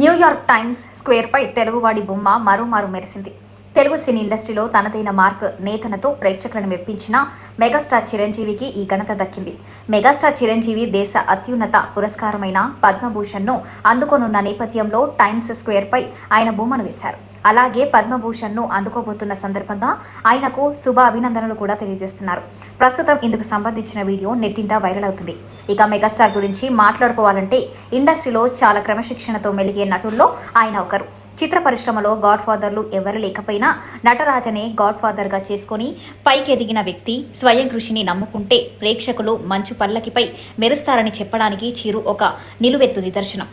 New York times స్క్వేర్పై తెలుగువాడి బొమ్మ మరోమారు మెరిసింది. తెలుగు సినీ ఇండస్ట్రీలో తనదైన మార్క్ నేతనతో ప్రేక్షకులను మెప్పించిన మెగాస్టార్ చిరంజీవికి ఈ ఘనత దక్కింది. మెగాస్టార్ చిరంజీవి దేశ అత్యున్నత పురస్కారమైన పద్మభూషణ్ను అందుకోనున్న నేపథ్యంలో టైమ్స్ స్క్వేర్పై ఆయన బొమ్మను వేశారు. అలాగే పద్మభూషణ్ను అందుకోబోతున్న సందర్భంగా ఆయనకు శుభ అభినందనలు కూడా తెలియజేస్తున్నారు. ప్రస్తుతం ఇందుకు సంబంధించిన వీడియో నెట్టింట వైరల్ అవుతుంది. ఇక మెగాస్టార్ గురించి మాట్లాడుకోవాలంటే ఇండస్ట్రీలో చాలా క్రమశిక్షణతో మెలిగే నటుల్లో ఆయన ఒకరు. చిత్ర పరిశ్రమలో గాడ్ ఫాదర్లు ఎవరు లేకపోయినా నటరాజనే గాడ్ ఫాదర్గా చేసుకొని పైకెదిగిన వ్యక్తి స్వయం కృషిని నమ్ముకుంటే ప్రేక్షకులు మంచు పల్లకిపై మెరుస్తారని చెప్పడానికి చిరు ఒక నిలువెత్తు నిదర్శనం.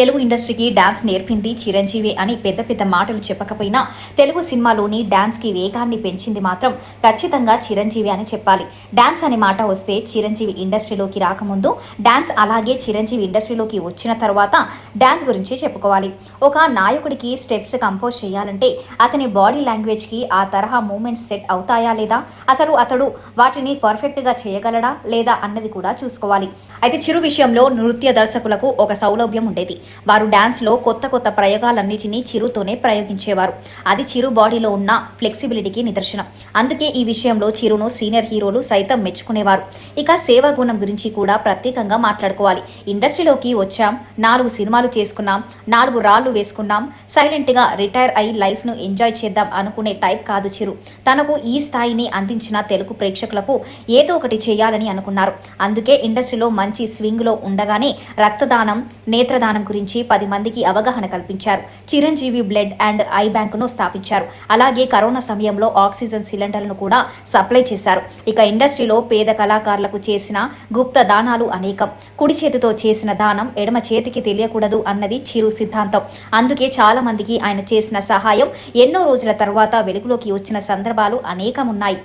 తెలుగు ఇండస్ట్రీకి డాన్స్ నేర్పింది చిరంజీవి అని పెద్ద పెద్ద మాటలు చెప్పకపోయినా తెలుగు సినిమాలోని డాన్స్కి వేగాన్ని పెంచింది మాత్రం ఖచ్చితంగా చిరంజీవి అని చెప్పాలి. డాన్స్ అనే మాట వస్తే చిరంజీవి ఇండస్ట్రీలోకి రాకముందు డాన్స్ అలాగే చిరంజీవి ఇండస్ట్రీలోకి వచ్చిన తర్వాత డాన్స్ గురించి చెప్పుకోవాలి. ఒక నాయకుడికి స్టెప్స్ కంపోజ్ చేయాలంటే అతని బాడీ లాంగ్వేజ్కి ఆ తరహా మూమెంట్స్ సెట్ అవుతాయా లేదా? అసలు అతడు వాటిని పర్ఫెక్ట్గా చేయగలడా లేదా అన్నది కూడా చూసుకోవాలి. అయితే చిరు విషయంలో నృత్య దర్శకులకు ఒక సౌలభ్యం ఉండేది. వారు డ్యాన్స్లో కొత్త కొత్త ప్రయోగాలన్నిటినీ చిరుతోనే ప్రయోగించేవారు. అది చిరు బాడీలో ఉన్న ఫ్లెక్సిబిలిటీకి నిదర్శనం. అందుకే ఈ విషయంలో చిరును సీనియర్ హీరోలు సైతం మెచ్చుకునేవారు. ఇక సేవా గుణం గురించి కూడా ప్రత్యేకంగా మాట్లాడుకోవాలి. ఇండస్ట్రీలోకి వచ్చాం నాలుగు సినిమాలు చేసుకున్నాం నాలుగు రాళ్ళు వేసుకున్నాం సైలెంట్గా రిటైర్ అయి లైఫ్ను ఎంజాయ్ చేద్దాం అనుకునే టైప్ కాదు చిరు. తనకు ఈ స్థాయిని అందించిన తెలుగు ప్రేక్షకులకు ఏదో ఒకటి చేయాలని అనుకున్నారు. అందుకే ఇండస్ట్రీలో మంచి స్వింగ్లో ఉండగానే రక్తదానం నేత్రదానం గురించి పది మందికి అవగాహన కల్పించారు. చిరంజీవి బ్లడ్ అండ్ ఐ బ్యాంకును స్థాపించారు. అలాగే కరోనా సమయంలో ఆక్సిజన్ సిలిండర్లను కూడా సప్లై చేశారు. ఇక ఇండస్ట్రీలో పేద కళాకారులకు చేసిన గుప్త దానాలు అనేకం. కుడి చేతితో చేసిన దానం ఎడమ చేతికి తెలియకూడదు అన్నది చిరు సిద్ధాంతం. అందుకే చాలా మందికి ఆయన చేసిన సహాయం ఎన్నో రోజుల తర్వాత వెలుగులోకి వచ్చిన సందర్భాలు అనేకం ఉన్నాయి.